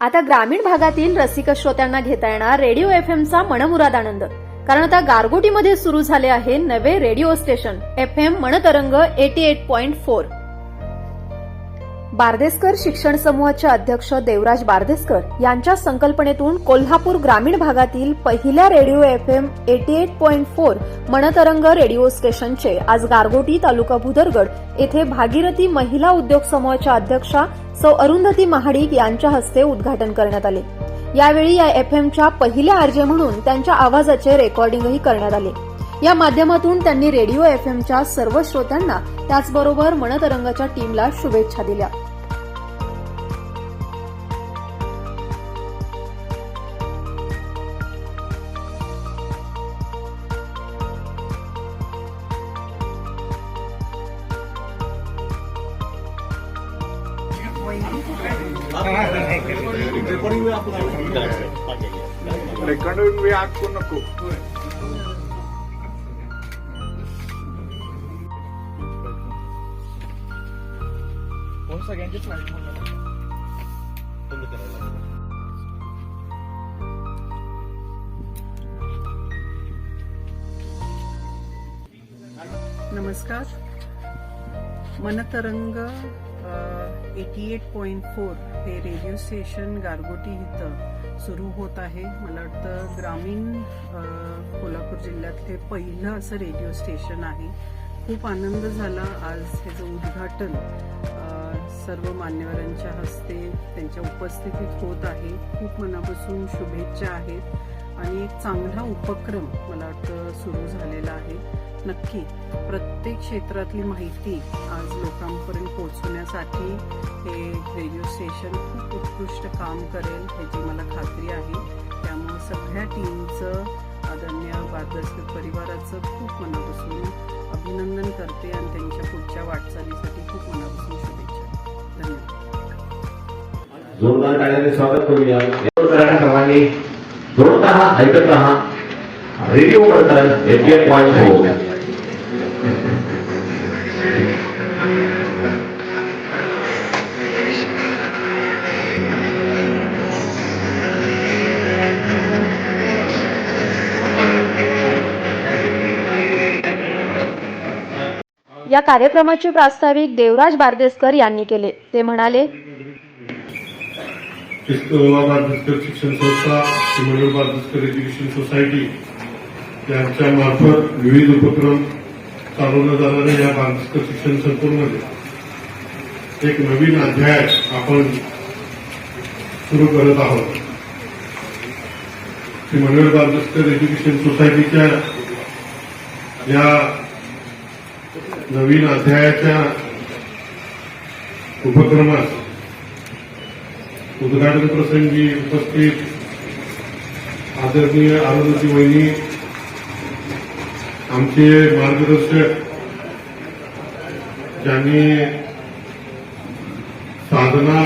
आता ग्रामीण भागातील रसिक श्रोत्यांना घेता येणार रेडिओ एफ एमचा मनमुराद आनंद. कारण आता गारगोटीमध्ये सुरू झाले आहे नवे radio station F M Manatarang eighty eight point four. Bardeskar शिक्षण समूहाचे अध्यक्ष देवराज बारदेसकर यांच्या संकल्पनेतून कोल्हापूर ग्रामीण भागातील पहिल्या radio F M eighty eight point four Manatarang radio स्टेशनचे आज गारगोटी तालुका भुदरगड येथे भागीरथी महिला उद्योग समूहाच्या अध्यक्षा सौ अरुंधती महाडिक यांच्या हस्ते उद्घाटन करण्यात आले. यावेळी या एफ एमच्या पहिल्या आरजे म्हणून त्यांच्या आवाजाचे रेकॉर्डिंगही करण्यात आले. या माध्यमातून त्यांनी रेडिओ एफ एमच्या सर्व श्रोत्यांना त्याचबरोबर मणतरंगाच्या टीमला शुभेच्छा दिल्या. रेकॉर्डिंग मी आज कोण नको सगळ्यांचीच करायला नमस्कार. Manatarang eighty eight point four हे रेडिओ स्टेशन गारगोटी इथं सुरू होत आहे. मला वाटतं ग्रामीण कोल्हापूर जिल्ह्यातले पहिलं असं रेडिओ स्टेशन आहे. खूप आनंद झाला. आज ह्याचं उद्घाटन सर्व मान्यवरांच्या हस्ते त्यांच्या उपस्थितीत होत आहे. खूप मनापासून शुभेच्छा आहेत. आणि एक चांगला उपक्रम मला वाटतं सुरू झालेला आहे. नक्की प्रत्येक क्षेत्रातली माहिती आज लोकांपर्यंत पोहोचवण्यासाठी हे रेडिओ स्टेशन खूप उत्कृष्ट काम करेल ह्याची मला खात्री आहे. त्यामुळे सगळ्या टीमचं आदरणीय बादरस्कर परिवाराचं खूप मनापासून अभिनंदन करते आणि त्यांच्या पुढच्या वाटचालीसाठी खूप मनापासून शुभेच्छा. धन्यवाद. जोरदार स्वागत करूया. सर्वांनी जोरत आहात ऐकत आहात रेडिओ करतात एटी पॉईंट हो या कार्यक्रमाचे प्रास्ताविक देवराज बारदेसकर यांनी केले. ते म्हणाले क्रिस्तोबा बारदेसकर शिक्षण संस्था शिमोली बारदेसकर एज्युकेशन सोसायटी यांच्या मार्फत विविध उपक्रम चालवल्या जाणाऱ्या या बारदेसकर शिक्षण संस्थेमध्ये एक नवीन अध्याय आपण सुरू करत आहोत श्री मनोहर एज्युकेशन सोसायटीच्या या नवीन अध्यायाच्या उपक्रमात उद्घाटन प्रसंगी उपस्थित आदरणीय आनंदची वहिनी आमचे मार्गदर्शक ज्यांनी साधना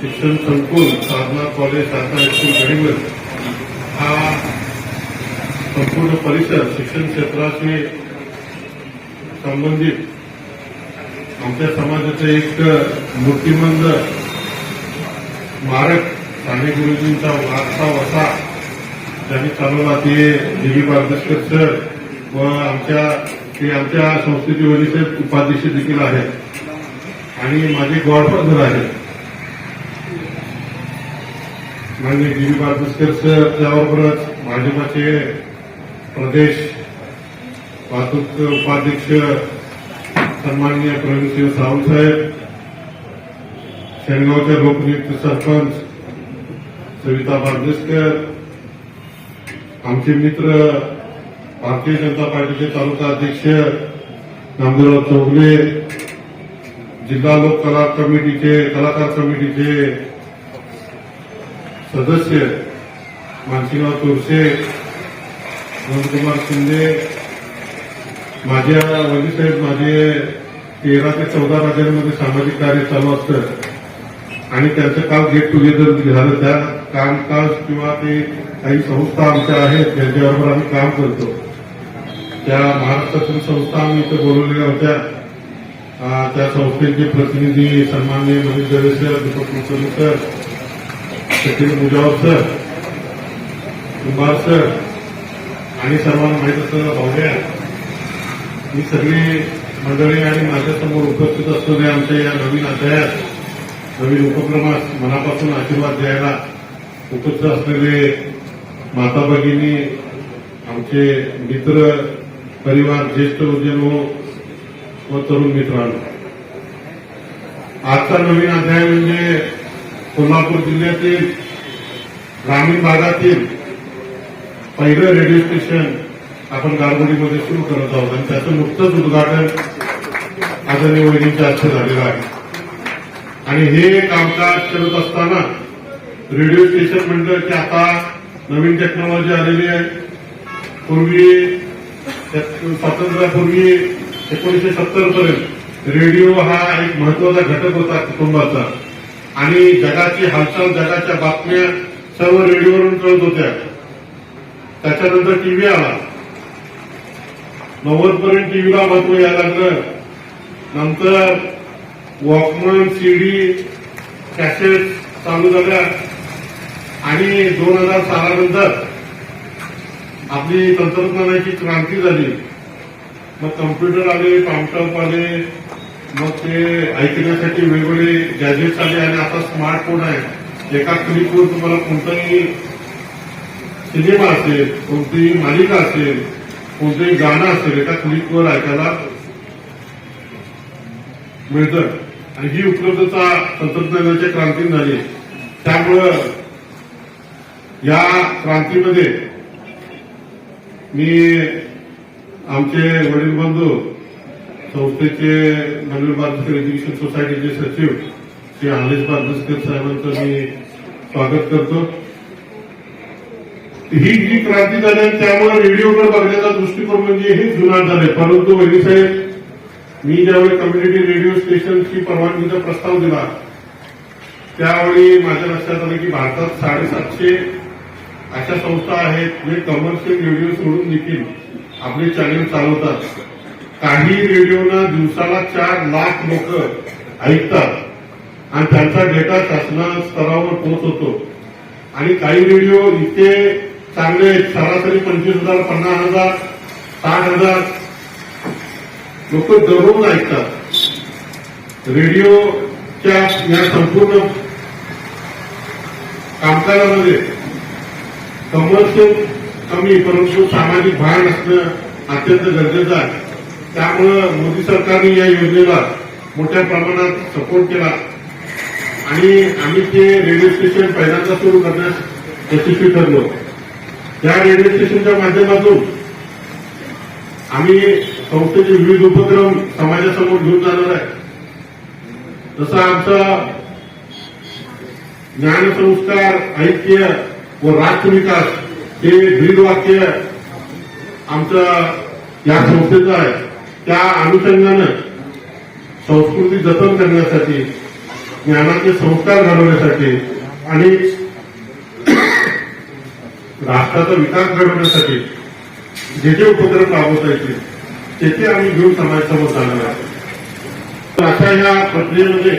शिक्षण संकुल साधना कॉलेज साधना हायस्कूल गडीवर हा संपूर्ण परिसर शिक्षण क्षेत्राशी संबंधित आमच्या समाजाचं एक मूर्तिमंत स्मारक साने गुरुजींचा वारसा वसा त्यांनी चालवला ते जी बी सर व आमच्या ते आमच्या संस्थेचे वरीचे उपाध्यक्ष देखील आहेत. आणि माझे गॉडफादर आहेत. माननीय जी बी सर त्याबरोबरच भाजपाचे प्रदेश वाहतूक उपाध्यक्ष सन्माननीय प्रवीणसिंह सावंत साहेब शेणगावच्या लोकनियुक्त सरपंच सविता बारदेसकर आमचे मित्र भारतीय जनता पार्टीचे तालुका अध्यक्ष नामदेवराव चौगले जिल्हा लोक कला कमिटीचे कलाकार कमिटीचे सदस्य मानसिंगराव तोरसे नंदकुमार शिंदे माझ्या वडीलसाहेब माझे तेरा ते चौदा राज्यांमध्ये सामाजिक कार्य चालू असतं आणि त्यांचं काल गेट टुगेदर झालं त्या कामकाज किंवा ते काही संस्था आमच्या आहेत त्यांच्याबरोबर आम्ही काम करतो. त्या महाराष्ट्रातील संस्था आम्ही इथं बोलवलेल्या होत्या. त्या संस्थेचे प्रतिनिधी सन्माननीय Manish Dave sir Deepak Kulkarni sir Sachin Mujawar sir Kumbhar sir आणि सर्वांना माहीत असलेला भावड्या. ही सगळी मंडळी आणि माझ्यासमोर उपस्थित असलेले आमच्या या नवीन अध्यायात नवीन उपक्रमास मनापासून आशीर्वाद द्यायला उपस्थित असलेले माता भगिनी आमचे मित्र परिवार ज्येष्ठ उद्यनो व तरुण मित्रांनो. आजचा नवीन अध्याय म्हणजे कोल्हापूर जिल्ह्यातील ग्रामीण भागातील पहिलं रेडिओ स्टेशन आपण गारगोडीमध्ये सुरू करत आहोत आणि त्याचं नुकतंच उद्घाटन आदरणीय वहिनीच्या हस्ते झालेलं आहे. आणि हे कामकाज करत असताना रेडिओ स्टेशन म्हणलं की आता नवीन टेक्नॉलॉजी आलेली आहे. पूर्वी स्वातंत्र्यापूर्वी एकोणीशे सत्तर पर्यंत रेडिओ हा एक महत्त्वाचा घटक होता कुटुंबाचा. आणि जगाची हालचाल जगाच्या बातम्या सर्व रेडिओवरून कळत होत्या. त्याच्यानंतर टीव्ही आला. नव्वद पर्यंत टीव्हीला महत्त्व यायला लागलं. नंतर वॉकमन सीडी कॅसेट चालू झाल्या. आणि दोन हजार सालानंतर आपली तंत्रज्ञानाची क्रांती झाली. मग कम्प्युटर आले कॉम्प्युटर आले मग ते ऐकण्यासाठी वेगवेगळे गॅजेट्स आले आणि आता स्मार्टफोन आहे. एका क्लिकवर तुम्हाला कोणताही सिनेमा असेल कोणतीही मालिका असेल कोणतंही गाणं असेल एका क्लिकवर ऐकायला मिळतं. आणि ही उपलब्धता तंत्रज्ञानाच्या क्रांतीने झाली. त्यामुळं या क्रांतीमध्ये मी आमचे वडील बंधू संस्थेचे मनोहर बारदकर एज्युकेशन सोसायटीचे सचिव श्री आलेश बारदकर साहेबांचं मी स्वागत करतो. ही जी क्रांती झाली त्यामुळे रेडिओकडे बघण्याचा दृष्टिकोन म्हणजे हे जुनाट झाले परंतु वहिनी साहेब मी ज्यावेळी कम्युनिटी रेडिओ स्टेशनची परवानगीचा प्रस्ताव दिला त्यावेळी माझ्या लक्षात आलं की भारतात साडेसातशे अशा संस्था आहेत जे कमर्शियल रेडिओ सोडून देखील आपले चॅनेल चालवतात. काही रेडिओना दिवसाला चार लाख लोक ऐकतात आणि त्यांचा डेटा शासना स्तरावर पोहोचवतो. आणि काही रेडिओ इतके चांगले सरासरी पंचवीस हजार पन्नास हजार साठ हजार लोक दररोज ऐकतात. रेडिओच्या या संपूर्ण कामकाजामध्ये कमर्शियल कमी परंतु सामाजिक भान असणं अत्यंत गरजेचं आहे. त्यामुळं मोदी सरकारने या योजनेला मोठ्या प्रमाणात सपोर्ट केला. आणि आम्ही ते रेडिओ स्टेशन पहिल्यांदा सुरू करण्यास यशस्वी ठरलो. या रेडिओ स्टेशनच्या माध्यमातून आम्ही संस्थेचे विविध उपक्रम समाजासमोर घेऊन जाणार आहे. जसं आमचा ज्ञानसंस्कार ऐक्य व राष्ट्रविकास हे ब्रीदवाक्य आमचं या संस्थेचं आहे. त्या अनुषंगानं संस्कृती जतन करण्यासाठी ज्ञानाचे संस्कार घडवण्यासाठी आणि राष्ट्राचा विकास घडवण्यासाठी जे जे उपक्रम राबवता येतील त्याचे आम्ही घेऊन समाजासमोर चालणार आहे तर अशा या प्रक्रियेमध्ये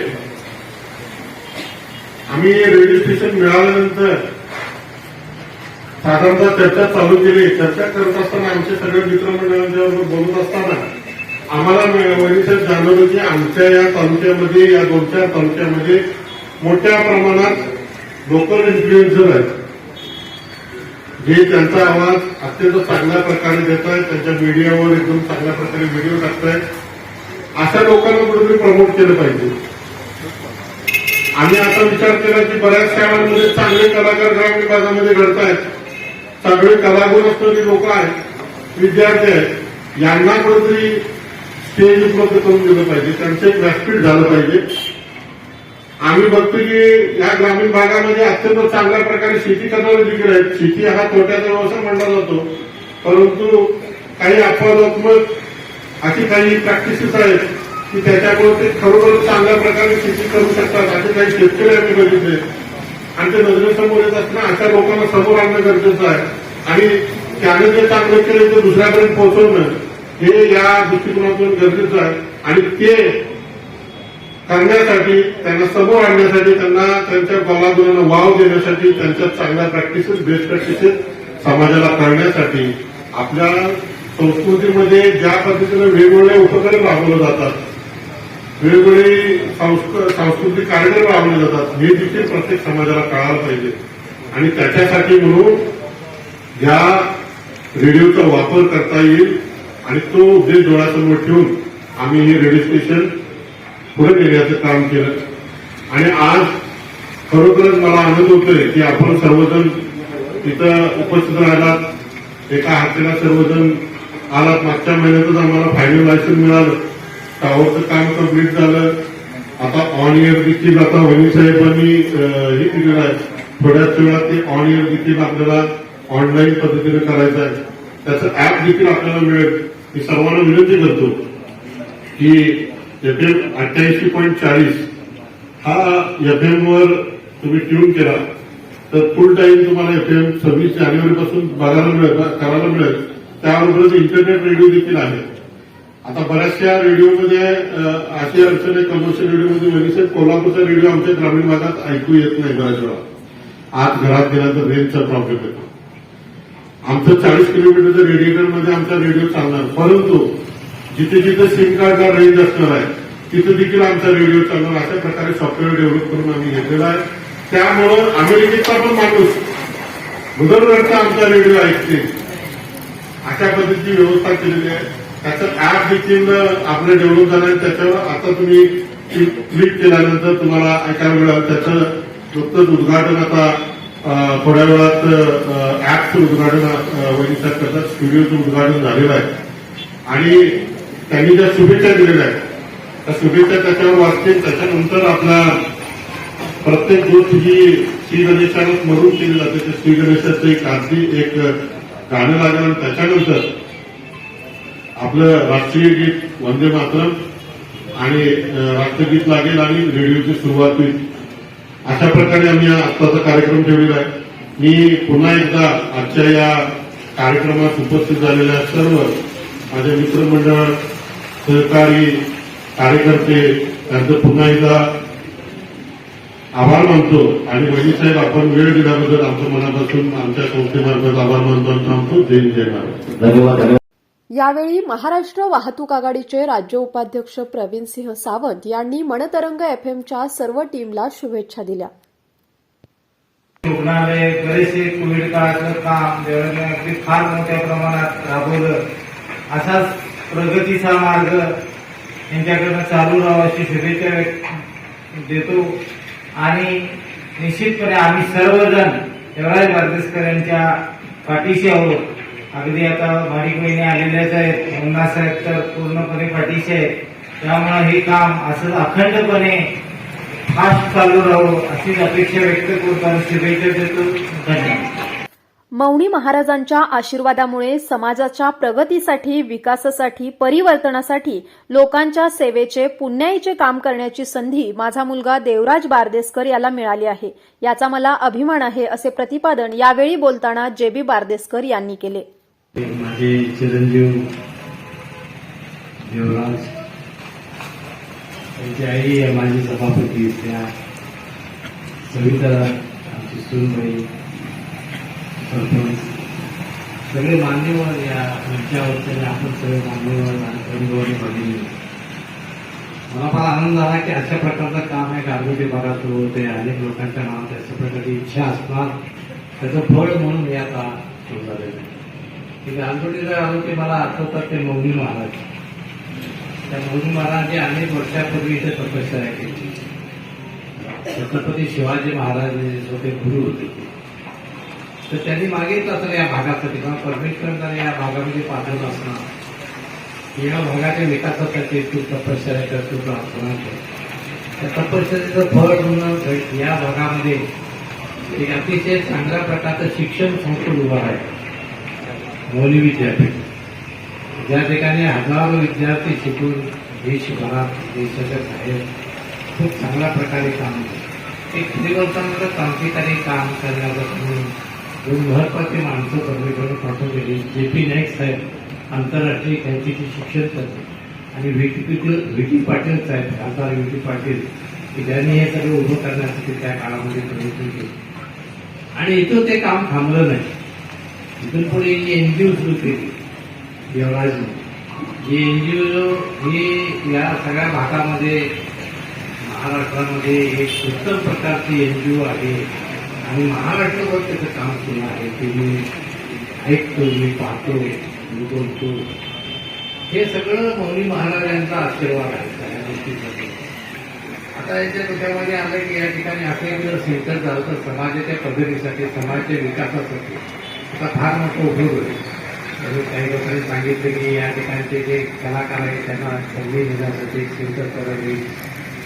आम्ही रेल्वे स्टेशन मिळाल्यानंतर साधारणतः चर्चा चालू केली. चर्चा करत असताना आमचे सगळे मित्रमंडळांच्याबरोबर बोलत असताना आम्हाला वैनिसाहेब जाणवलं की आमच्या या तालुक्यामध्ये या दोन चार तालुक्यामध्ये मोठ्या प्रमाणात लोकल इन्फ्लुएन्सर आहेत. जे त्यांचा आवाज अत्यंत चांगल्या प्रकारे देत आहेत त्यांच्या मीडियावर एकदम चांगल्या प्रकारे व्हिडिओ टाकतायत अशा लोकांना कुठेतरी प्रमोट केलं पाहिजे. आम्ही आता विचार केला की बऱ्याच शाळांमध्ये चांगले कलाकार ग्रामीण विभागामध्ये घडतायत. सगळे कलागुण असलेली लोक आहेत विद्यार्थी आहेत. यांना कुठेतरी स्टेज उपलब्ध करून दिलं पाहिजे. त्यांचं एक व्यासपीठ झालं पाहिजे. आम्ही बघतो की या ग्रामीण भागामध्ये अत्यंत चांगल्या प्रकारे शेती करणारे जिकडे आहेत शेती हा तोट्याचा व्यवसाय मानला जातो. परंतु काही अपवादात्मक अशी काही प्रॅक्टिसेस आहेत की त्याच्यामुळे ते खरोखर चांगल्या प्रकारे शेती करू शकतात असे काही शेतकरी आम्ही बघितले आणि ते नजरेसमोर येत असताना अशा लोकांना समोर आणणं गरजेचं आहे. आणि त्याने जे चांगलं केलं ते दुसऱ्यापर्यंत पोहोचवणं हे या दृष्टिकोनातून गरजेचं आहे. आणि ते करण्यासाठी त्यांना समोर आणण्यासाठी त्यांना त्यांच्या कलागुणांना वाव देण्यासाठी त्यांच्या चांगल्या प्रॅक्टिसेस बेस्ट प्रॅक्टिसेस समाजाला करण्यासाठी आपल्या संस्कृतीमध्ये ज्या पद्धतीने वेगवेगळे उपक्रम राबवले जातात वेगवेगळे सांस्कृतिक कार्यक्रम राबवले जातात हे देखील प्रत्येक समाजाला कळायला पाहिजे. आणि त्याच्यासाठी म्हणून या रेडिओचा वापर करता येईल आणि तो उद्देश डोळ्यासमोर ठेवून आम्ही हे रेडिओ स्टेशन पुढे नेण्याचं काम केलं. आणि आज खरोखरच मला आनंद होतोय की आपण सर्वजण तिथं उपस्थित राहिलात. एका हातेला सर्वजण आलात. मागच्या महिन्यातच आम्हाला फायनल लायसन्स मिळालं. टावरचं काम कंप्लीट झालं. आता ऑन इयर देखील आता वनी साहेबांनी हे केलेलं आहे. थोड्याच वेळात ते ऑन इयर देखील आपल्याला ऑनलाईन पद्धतीने करायचं आहे. त्याचं ऍप देखील आपल्याला मिळेल. मी सर्वांना विनंती करतो की एफ एम अठ्ठ्याऐंशी पॉईंट चाळीस. हा एफ एम वर तुम्ही ट्यून केला. तर फुल टाईम तुम्हाला एफ एम सव्वीस जानेवारी पासून बघायला मिळेल करायला मिळेल. त्याबरोबरच इंटरनेट रेडिओ देखील आहे. आता बऱ्याचशा रेडिओमध्ये अशी अडचण आहे कमर्शियल रेडिओमध्ये म्हणजे कोल्हापूरचा रेडिओ आमच्या ग्रामीण भागात ऐकू येत नाही बऱ्याच वेळा. आज घरात गेल्यानंतर रेंजचा प्रॉब्लेम येतो. आमचं चाळीस किलोमीटरच्या रेडिएटरमध्ये आमचा रेडिओ चालणार परंतु जिथे जिथे सिम कार्डला रेंज असणार आहे तिथे देखील आमचा रेडिओ चालणार. अशा प्रकारे सॉफ्टवेअर डेव्हलप करून आम्ही घेतलेला आहे. त्यामुळं अमेरिकेचा पण माणूस मुदलगडचा आमचा रेडिओ ऐकते. अशा पद्धतीची व्यवस्था केलेली आहे. त्याचं ऍप देखील आपलं डेव्हलप झालं आहे त्याच्यावर आता तुम्ही क्लिक केल्यानंतर तुम्हाला एका मिळालं. त्याचं नुकतंच उद्घाटन आता थोड्या वेळात ऍपचं उद्घाटन अं, वैदिक करतात स्टुडिओचं उद्घाटन झालेलं आहे. आणि त्यांनी ज्या शुभेच्छा दिलेल्या आहेत त्या शुभेच्छा त्याच्यावर वाचतील. त्याच्यानंतर आपला प्रत्येक गोष्ट ही श्रीगणेशाला स्मरून केली जाते. ते श्रीगणेशाचं एक आरती एक गाणं लागलं आणि त्याच्यानंतर आपलं राष्ट्रीय गीत वंदे मातरम आणि राष्ट्रगीत लागेल आणि रेडिओची सुरुवात होईल. अशा प्रकारे आम्ही आत्ताचा कार्यक्रम ठेवलेला आहे. मी पुन्हा एकदा आजच्या या कार्यक्रमात उपस्थित झालेल्या सर्व माझे मित्रमंडळ सहकारी कार्यकर्ते त्यांचं पुन्हा एकदा आभार मानतो. आणि वहिनी साहेब आपण वेळ दिल्याबद्दल आमच्या मनापासून आमच्या संस्थेमार्फत आभार मानतो आणि थांबतो. जय हिंद, जय महाराज धन्यवाद यावेळी महाराष्ट्र वाहतूक आघाडीचे राज्य उपाध्यक्ष प्रवीण सिंह सावंत यांनी मनतरंग एफएमच्या सर्व टीमला शुभेच्छा दिल्या. रुग्णालय बरेचसे कोविड काळाचं काम अगदी फार मोठ्या प्रमाणात राबवलं असाच प्रगतीचा मार्ग यांच्याकडनं चालू राहावा अशी शुभेच्छा व्यक्त देतो. आणि निश्चितपणे आम्ही सर्वजण देवराज बारदेसकर यांच्या पाठीशी आहोत. अगदी आता माडिक महिने आलेल्याच आहेत. मुन्नासाहेब तर पूर्णपणे पाठीशी आहेत. त्यामुळे हे काम असंच अखंडपणे फास्ट चालू राहू अशीच अपेक्षा व्यक्त करतो आणि शुभेच्छा देतो. धन्यवाद. मौनी महाराजांच्या आशीर्वादामुळे समाजाच्या प्रगतीसाठी विकासासाठी परिवर्तनासाठी लोकांच्या सेवेचे पुण्याईचे काम करण्याची संधी माझा मुलगा देवराज बारदेसकर याला मिळाली आहे. याचा मला अभिमान आहे असे प्रतिपादन यावेळी बोलताना जे बी बारदेसकर यांनी केले. माझे चिरंजीव देवराज त्यांची आई माझी सभापती त्या सविता आमची सुनबाई सगळे मान्यवर या मंचावरचे आपण सगळे मान्यवर अनुभवाने बघितले मला फार आनंद झाला की अशा प्रकारचं काम आहे गारगोटी विभागात सुरू होते अनेक लोकांच्या मनात अशा प्रकारची इच्छा असणार. त्याचं फळ म्हणून हे आता सुरू झालेलं आहे. की गारगोटीला आलो की मला आठवतात ते मौनी महाराज. त्या मौनी महाराजांची अनेक वर्षापूर्वी इथे तपस्या केली. छत्रपती शिवाजी महाराज होते गुरु होते. तर त्यांनी मागितलं असेल या भागासाठी किंवा परमेश्वरांना या भागामध्ये पाठवत असणार या भागाच्या विकासासाठी तू तपश्चर्या करतो तू प्रार्थना त्या तपश्चर्याचं फळ म्हणून या भागामध्ये एक अतिशय चांगल्या प्रकारचं शिक्षण संकुल उभं आहे. मौली विद्यापीठ. ज्या ठिकाणी हजारो विद्यार्थी शिकून देशभरात देशाच्या बाहेर खूप चांगल्या प्रकारे काम एक परिवर्तनाचं क्रांतिकारी काम करण्याचं म्हणून दोन महत्वाची माणसं परमेश्वरानं पाठवलेली जे पी नाईक साहेब आंतरराष्ट्रीय ख्यातीचे शिक्षण करते. आणि व्हीटी व्हीटी पाटील साहेब खासदार व्हीटी पाटील की ज्यांनी हे सगळं उभं करण्यासाठी त्या काळामध्ये प्रयत्न केले. आणि इथं ते काम थांबलं नाही. इथून पुढे एनजीओ सुरू केली. देवराजने जी ओ ही या सगळ्या भागामध्ये महाराष्ट्रामध्ये एक उत्तम प्रकारची एन जी ओ आहे. आणि महाराष्ट्रभर त्याचं काम सुरू आहे. ते मी ऐकतो मी पाहतो मी बोलतो हे सगळं मौनी महाराजांचा आशीर्वाद आहे सगळ्या गोष्टीसाठी आता याच्या डोक्यामध्ये आलं की या ठिकाणी असं जर सेंटर झालं तर समाजाच्या प्रगतीसाठी समाजाच्या विकासासाठी आता फार मोठं उपयोग होईल. म्हणजे काही लोकांनी सांगितलं की या ठिकाणचे जे कलाकार आहेत त्यांना संधी देण्यासाठी सेंटर करावी.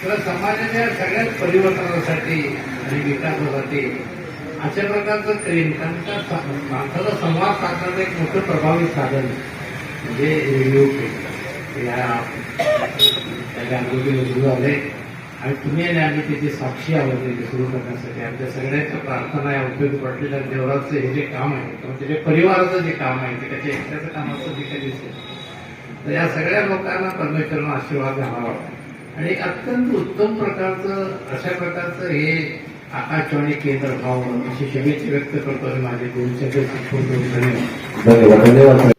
तर समाजाच्या सगळ्याच परिवर्तनासाठी आणि विकासासाठी अशा प्रकारचं करीन त्यांचा माणसाचा संवाद साधण्याचं एक मोठं प्रभावी साधन म्हणजे रेडिओ केंद्र या त्या सुरू आणि तुम्ही आणि आम्ही त्याची साक्षी आहोत सुरू करण्यासाठी. आमच्या सगळ्यांच्या प्रार्थना या उपयोगी पडलेल्या देवराचं हे जे काम आहे किंवा त्याच्या परिवाराचं जे काम आहे ते त्याच्या एकट्याचं काम असतं ते काही दिसतं तर या सगळ्या लोकांना परमेश्वरानं आशीर्वाद घालावा आणि अत्यंत उत्तम प्रकारचं अशा प्रकारचं हे आकाशवाणी केंद्र व्हावं अशी शुभेच्छा व्यक्त करतो माझे दोन शब्द खूप खूप धन्यवाद धन्यवाद धन्यवाद.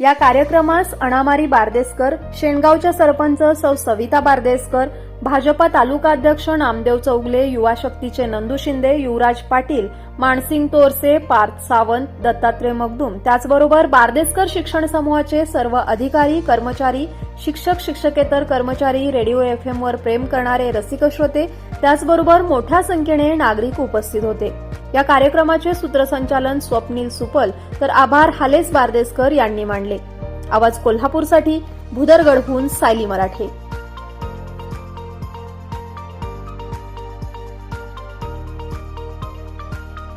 या कार्यक्रमास अणामारी बारदेसकर शेणगावच्या सरपंच सौ सविता बारदेसकर भाजपा तालुका अध्यक्ष नामदेव चौगले युवा शक्तीचे नंदू शिंदे युवराज पाटील मानसिंग तोरसे पार्थ सावंत दत्तात्रय मगदूम. त्याचबरोबर बारदेसकर शिक्षण समूहाचे सर्व अधिकारी कर्मचारी शिक्षक शिक्षकेतर कर्मचारी रेडिओ एफएम वर प्रेम करणारे रसिक श्रोते त्याचबरोबर मोठ्या संख्येने नागरिक उपस्थित होते. या कार्यक्रमाचे सूत्रसंचालन स्वप्नील सुपल तर आभार हालेस बारदेसकर यांनी मांडले आवाज कोल्हापूरसाठी भुदरगडहून सायली मराठे.